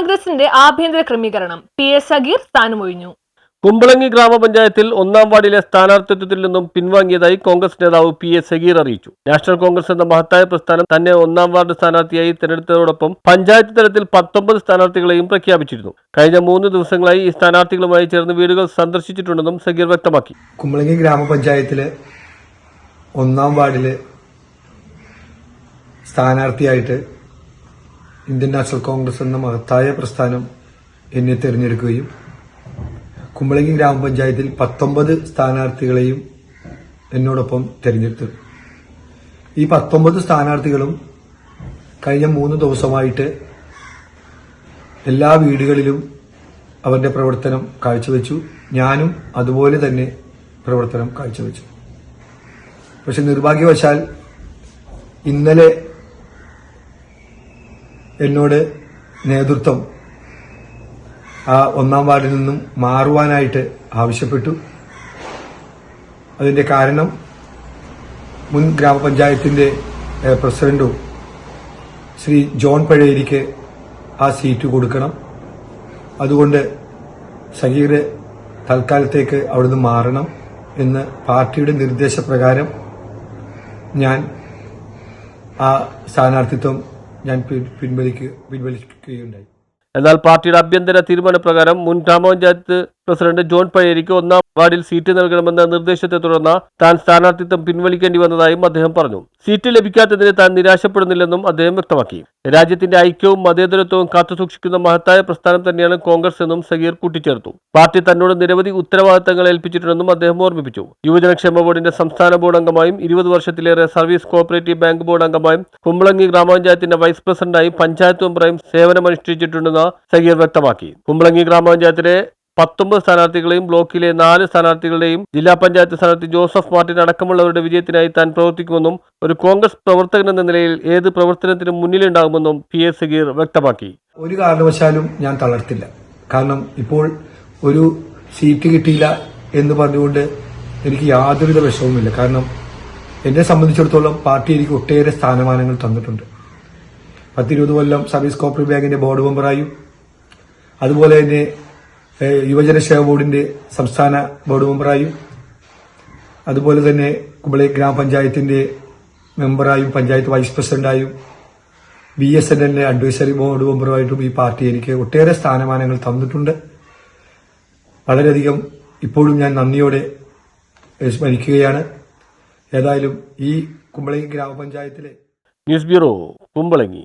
കോൺഗ്രസിന്റെ ആഭ്യന്തര ക്രമീകരണം. പി എസ് സഗീർ സ്ഥാനമൊഴിഞ്ഞു. കുമ്പളങ്ങി ഗ്രാമപഞ്ചായത്തിൽ ഒന്നാം വാർഡിലെ സ്ഥാനാർത്ഥിത്വത്തിൽ നിന്നും പിൻവാങ്ങിയതായി കോൺഗ്രസ് നേതാവ് പി എസ് സഗീർ അറിയിച്ചു. നാഷണൽ കോൺഗ്രസ് എന്ന മഹത്തായ പ്രസ്ഥാനം തന്നെ ഒന്നാം വാർഡ് സ്ഥാനാർത്ഥിയായി തെരഞ്ഞെടുത്തതോടൊപ്പം പഞ്ചായത്ത് തലത്തിൽ പത്തൊമ്പത് സ്ഥാനാർത്ഥികളെയും പ്രഖ്യാപിച്ചിരുന്നു. കഴിഞ്ഞ മൂന്ന് ദിവസങ്ങളായി ഈ സ്ഥാനാർത്ഥികളുമായി ചേർന്ന് വീടുകൾ സന്ദർശിച്ചിട്ടുണ്ടെന്നും സഗീർ വ്യക്തമാക്കി. കുമ്പളങ്ങി ഗ്രാമപഞ്ചായത്തിലെ ഒന്നാം വാർഡിലെ സ്ഥാനാർത്ഥിയായിട്ട് ഇന്ത്യൻ നാഷണൽ കോൺഗ്രസ് എന്ന മഹത്തായ പ്രസ്ഥാനം എന്നെ തിരഞ്ഞെടുക്കുകയും കുമ്പളങ്ങി ഗ്രാമപഞ്ചായത്തിൽ പത്തൊമ്പത് സ്ഥാനാർത്ഥികളെയും എന്നോടൊപ്പം തിരഞ്ഞെടുത്തു. ഈ പത്തൊമ്പത് സ്ഥാനാർത്ഥികളും കഴിഞ്ഞ മൂന്ന് ദിവസമായിട്ട് എല്ലാ വീടുകളിലും അവരുടെ പ്രവർത്തനം കാഴ്ചവെച്ചു. ഞാനും അതുപോലെ തന്നെ പ്രവർത്തനം കാഴ്ചവെച്ചു. പക്ഷെ നിർഭാഗ്യവശാൽ ഇന്നലെ എന്നോട് നേതൃത്വം ആ ഒന്നാം വാർഡിൽ നിന്നും മാറുവാനായിട്ട് ആവശ്യപ്പെട്ടു. അതിന്റെ കാരണം മുൻ ഗ്രാമപഞ്ചായത്തിന്റെ ഏഹ്, പ്രസിഡന്റും ശ്രീ ജോൺ പഴയരിക്ക് ആ സീറ്റ് കൊടുക്കണം. അതുകൊണ്ട് സഹീർ തൽക്കാലത്തേക്ക് അവിടുന്ന് മാറണം എന്ന് പാർട്ടിയുടെ നിർദ്ദേശപ്രകാരം ഞാൻ ആ സ്ഥാനാർത്ഥിത്വം ഞാൻ പിൻ- പിൻവലിക്കുക പിൻവലിക്കുകയുണ്ടായി. എന്നാൽ പാർട്ടിയുടെ ആഭ്യന്തര തീരുമാനപ്രകാരം മുൻ ഗ്രാമപഞ്ചായത്ത് പ്രസിഡന്റ് ജോൺ പഴയരിക്ക് ഒന്നാം വാർഡിൽ സീറ്റ് നൽകണമെന്ന നിർദ്ദേശത്തെ തുടർന്ന് താൻ സ്ഥാനാർത്ഥിത്വം പിൻവലിക്കേണ്ടി വന്നതായും അദ്ദേഹം പറഞ്ഞു. സീറ്റ് ലഭിക്കാത്തതിന് താൻ നിരാശപ്പെടുന്നില്ലെന്നും അദ്ദേഹം വ്യക്തമാക്കി. രാജ്യത്തിന്റെ ഐക്യവും മതേതരത്വവും കാത്തുസൂക്ഷിക്കുന്ന മഹത്തായ പ്രസ്ഥാനം തന്നെയാണ് കോൺഗ്രസ് എന്നും സഗീർ കൂട്ടിച്ചേർത്തു. പാർട്ടി തന്നോട് നിരവധി ഉത്തരവാദിത്തങ്ങൾ ഏൽപ്പിച്ചിട്ടുണ്ടെന്നും അദ്ദേഹം ഓർമ്മിപ്പിച്ചു. യുവജനക്ഷേമ ബോർഡിന്റെ സംസ്ഥാന ബോർഡ് അംഗമായും ഇരുപത് വർഷത്തിലേറെ സർവീസ് കോഓപ്പറേറ്റീവ് ബാങ്ക് ബോർഡ് അംഗമായും കുമ്പളങ്ങി ഗ്രാമപഞ്ചായത്തിന്റെ വൈസ് പ്രസിഡന്റായും പഞ്ചായത്ത് മെമ്പറായും സേവനമനുഷ്ഠിച്ചിട്ടുണ്ടെന്ന് സഗീർ വ്യക്തമാക്കി. കുമ്പളങ്ങി ഗ്രാമപഞ്ചായത്തിലെ പത്തൊമ്പത് സ്ഥാനാർത്ഥികളെയും ബ്ലോക്കിലെ നാല് സ്ഥാനാർത്ഥികളുടെയും ജില്ലാ പഞ്ചായത്ത് സ്ഥാനാർത്ഥി ജോസഫ് മാർട്ടിൻ അടക്കമുള്ളവരുടെ വിജയത്തിനായി താൻ പ്രവർത്തിക്കുമെന്നും ഒരു കോൺഗ്രസ് പ്രവർത്തകൻ എന്ന നിലയിൽ ഏത് പ്രവർത്തനത്തിനും മുന്നിലുണ്ടാകുമെന്നും പി എസ് സഗീർ വ്യക്തമാക്കി. ഒരു കാരണവശാലും ഞാൻ തളർത്തില്ല. കാരണം ഇപ്പോൾ ഒരു സീറ്റ് കിട്ടിയില്ല എന്ന് പറഞ്ഞുകൊണ്ട് എനിക്ക് യാതൊരുവിധ വിഷമവുമില്ല. കാരണം എന്നെ സംബന്ധിച്ചിടത്തോളം പാർട്ടി എനിക്ക് ഒട്ടേറെ സ്ഥാനമാനങ്ങൾ തന്നിട്ടുണ്ട്. പത്തിരുപത് കൊല്ലം സർവീസ് കോപ്പറേറ്റീവ് ബാങ്കിന്റെ ബോർഡ് മെമ്പറായും അതുപോലെ തന്നെ യുവജന ക്ഷേമ ബോർഡിന്റെ സംസ്ഥാന ബോർഡ് മെമ്പറായും അതുപോലെ തന്നെ കുമ്പളി ഗ്രാമപഞ്ചായത്തിന്റെ മെമ്പറായും പഞ്ചായത്ത് വൈസ് പ്രസിഡന്റായും ബി എസ് എൻ എല്ലിന്റെ അഡ്വൈസറി ബോർഡ് മെമ്പറുമായിട്ടും ഈ പാർട്ടി എനിക്ക് ഒട്ടേറെ സ്ഥാനമാനങ്ങൾ തന്നിട്ടുണ്ട്. വളരെയധികം ഇപ്പോഴും ഞാൻ നന്ദിയോടെ സ്മരിക്കുകയാണ്. ഏതായാലും ഈ കുമ്പളങ്ങി ഗ്രാമപഞ്ചായത്തിലെ ന്യൂസ് ബ്യൂറോ കുമ്പളങ്ങി.